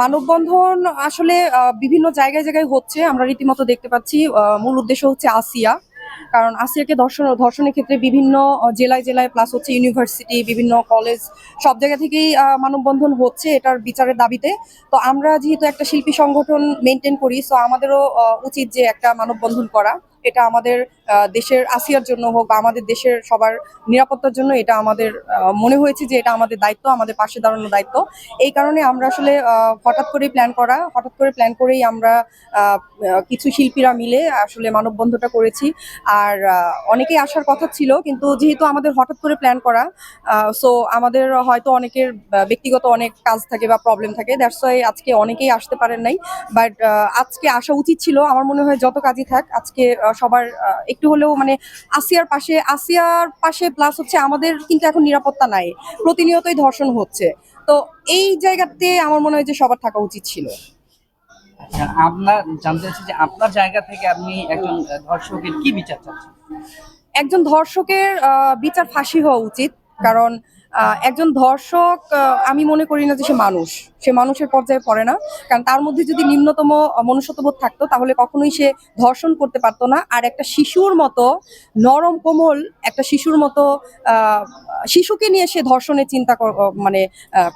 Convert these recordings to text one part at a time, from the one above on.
মানববন্ধন আসলে বিভিন্ন জায়গায় জায়গায় হচ্ছে। আমরা রীতিমতো দেখতে পাচ্ছি মূল উদ্দেশ্য হচ্ছে আসিয়া। কারণ আসিয়াকে ধর্ষণ ধর্ষণের ক্ষেত্রে বিভিন্ন জেলায় জেলায় প্লাস হচ্ছে ইউনিভার্সিটি বিভিন্ন কলেজ সব জায়গা থেকেই মানববন্ধন হচ্ছে এটার বিচারের দাবিতে। তো আমরা যেহেতু একটা শিল্পী সংগঠন মেনটেন করি সো আমাদেরও উচিত যে একটা মানববন্ধন করা। এটা আমাদের দেশের আসিয়ার জন্য হোক বা আমাদের দেশের সবার নিরাপত্তার জন্য এটা আমাদের মনে হয়েছে যে এটা আমাদের দায়িত্ব, আমাদের পাশে দাঁড়ানোর দায়িত্ব। এই কারণে আমরা আসলে হঠাৎ করেই প্ল্যান করা, হঠাৎ করে প্ল্যান করেই আমরা কিছু শিল্পীরা মিলে আসলে মানববন্ধনটা করেছি। আর অনেকেই আসার কথা ছিল, কিন্তু যেহেতু আমাদের হঠাৎ করে প্ল্যান করা সো আমাদের হয়তো অনেকের ব্যক্তিগত অনেক কাজ থাকে বা প্রবলেম থাকে। দ্যাটস ওয়াই আজকে অনেকেই আসতে পারেন নাই। বাট আজকে আসা উচিত ছিল। আমার মনে হয় যত কাজই থাক, আজকে সবার একটু হলেও মানে আসিয়ার পাশে আসিয়ার পাশে প্লাস হচ্ছে আমাদের কিন্তু এখন নিরাপত্তা নাই। প্রতিনিয়তই ধর্ষণ হচ্ছে। তো এই জায়গাতে আমার মনে হয় যে সবার থাকা উচিত ছিল। আচ্ছা আপনার জানতে চাচ্ছি যে আপনার জায়গা থেকে আপনি একজন ধর্ষকের কি বিচার চাচ্ছেন? একজন ধর্ষকের বিচার ফাঁসি হওয়া উচিত। কারণ একজন ধর্ষক আমি মনে করি না যে সে মানুষ। সে মানুষের পর্যায়ে পড়ে না। কারণ তার মধ্যে যদি নিম্নতম মনুষ্যত্ববোধ থাকতো, তাহলে কখনোই সে ধর্ষণ করতে পারতো না। আর একটা শিশুর মতো নরম কোমল একটা শিশুর মতো শিশুকে নিয়ে সে ধর্ষণের চিন্তা মানে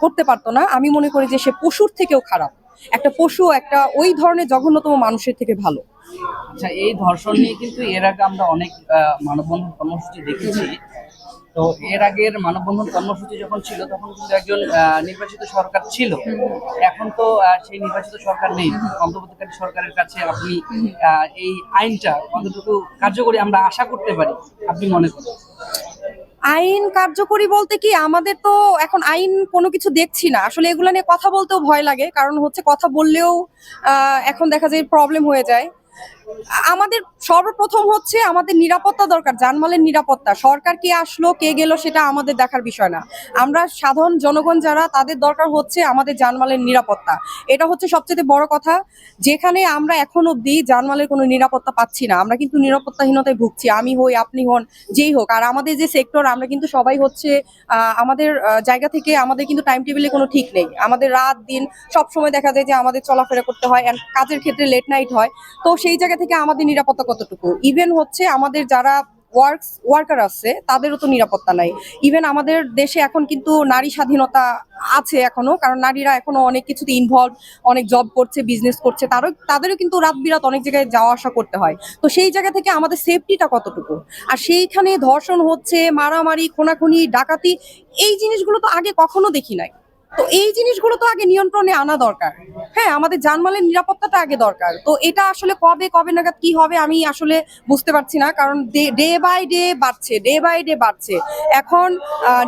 করতে পারতো না। আমি মনে করি যে সে পশুর থেকেও খারাপ। একটা পশু একটা ওই ধরনের জঘন্যতম মানুষের থেকে ভালো। আচ্ছা এই ধর্ষণ নিয়ে কিন্তু এর আগে আমরা অনেক মানববন্ধন কর্মসূচি দেখেছি। তো এর আগের মানববন্ধন কর্মসূচি যখন ছিল, তখন কিন্তু একজন নির্বাচিত সরকার ছিল। এখন তো সেই নির্বাচিত সরকার নেই। অন্তর্বর্তীকালীন সরকারের কাছে আপনি এই আইনটা কতটুকু কার্যকরী আমরা আশা করতে পারি। আপনি মনে করেন? আইন কার্যকরী বলতে কি, আমাদের তো এখন আইন কোনো কিছু দেখছি না। আসলে এগুলো নিয়ে কথা বলতেও ভয় লাগে, কারণ হচ্ছে কথা বললেও এখন দেখা যায় প্রবলেম হয়ে যায়। আমাদের সর্বপ্রথম হচ্ছে আমাদের নিরাপত্তা দরকার জানমালের নিরাপত্তা। সরকার কে আসলো, কে গেল সেটা আমাদের দেখার বিষয় না। আমরা সাধারণ জনগণ যারা, তাদের দরকার হচ্ছে আমাদের জানমালের নিরাপত্তা। এটা হচ্ছে সবচেয়ে বড় কথা। যেখানে আমরা এখন অবধি জানমালের কোনো নিরাপত্তা পাচ্ছি না, আমরা কিন্তু নিরাপত্তাহীনতায় ভুগছি। আমি হই, আপনি হন, যেই হোক। আর আমাদের যে সেক্টর আমরা কিন্তু সবাই হচ্ছে আমাদের জায়গা থেকে আমাদের কিন্তু টাইম টেবিলে কোনো ঠিক নেই। আমাদের রাত, দিন সব সময় দেখা যায় যে আমাদের চলাফেরা করতে হয় কাজের ক্ষেত্রে লেট নাইট হয়। তো সেই জায়গা থেকে আমাদের নিরাপত্তা কতটুকু? ইভেন হচ্ছে আমাদের যারা ওয়ার্কস ওয়ার্কার আছে, তাদেরও তো নিরাপত্তা নাই। ইভেন আমাদের দেশে এখন কিন্তু নারী স্বাধীনতা আছে এখনও, কারণ নারীরা এখনও অনেক কিছুতে ইনভলভ অনেক জব করছে বিজনেস করছে, তারও, তাদেরও কিন্তু রাত বিরাত অনেক জায়গায় যাওয়া আসা করতে হয়। তো সেই জায়গা থেকে আমাদের সেফটিটা কতটুকু? আর সেইখানে ধর্ষণ হচ্ছে, মারামারি, খুনাখুনি, ডাকাতি, এই জিনিসগুলো তো আগে কখনো দেখি নাই। তো এই জিনিসগুলো তো আগে নিয়ন্ত্রণে আনা দরকার। হ্যাঁ আমাদের জানমালের নিরাপত্তাটা আগে দরকার। তো এটা আসলে কবে কবে নাগাদ কি হবে আমি আসলে বুঝতে পারছি না, কারণ ডে বাই ডে বাড়ছে ডে বাই ডে বাড়ছে। এখন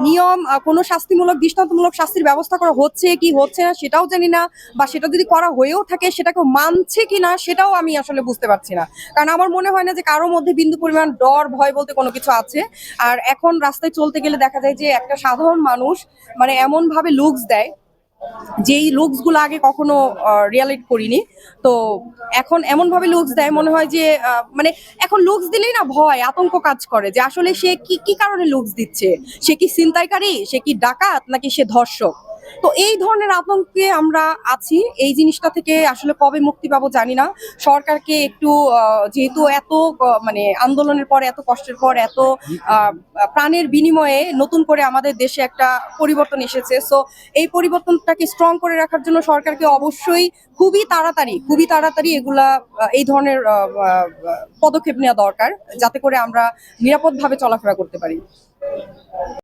নিয়ম কোনো শাস্তিমূলক, দৃষ্টান্তমূলক শাস্তির ব্যবস্থা করা হচ্ছে কি হচ্ছে না সেটাও জানি না, বা সেটা যদি করা হয়েও থাকে সেটাকে মানছে কি না সেটাও আমি আসলে বুঝতে পারছি না। কারণ আমার মনে হয় না যে কারোর মধ্যে বিন্দু পরিমাণ ডর, ভয় বলতে কোনো কিছু আছে। আর এখন রাস্তায় চলতে গেলে দেখা যায় যে একটা সাধারণ মানুষ মানে এমনভাবে লুকস দেয়। যেই লুকসগুলো আগে কখনো রিয়ালিট করিনি। তো এখন এমন ভাবে লুকস দেয়, মনে হয় যে মানে এখন লুকস দিলেই না ভয়, আতঙ্ক কাজ করে যে আসলে সে কি কি কারণে লুকস দিচ্ছে? সে কি ছিনতাইকারী? সে কি ডাকাত? নাকি সে ধর্ষক? তো এই ধরনের আতঙ্কে আমরা আছি। এই জিনিসটা থেকে আসলে কবে মুক্তি পাবো জানি না। সরকারকে একটু যেহেতু এত মানে আন্দোলনের পর, এত কষ্টের পর, এত প্রাণের বিনিময়ে নতুন করে আমাদের দেশে একটা পরিবর্তন এসেছে। সো এই পরিবর্তনটাকে স্ট্রং করে রাখার জন্য সরকারকে অবশ্যই খুবই তাড়াতাড়ি খুবই তাড়াতাড়ি এগুলা এই ধরনের পদক্ষেপ নেওয়া দরকার। যাতে করে আমরা নিরাপদভাবে চলাফেরা করতে পারি।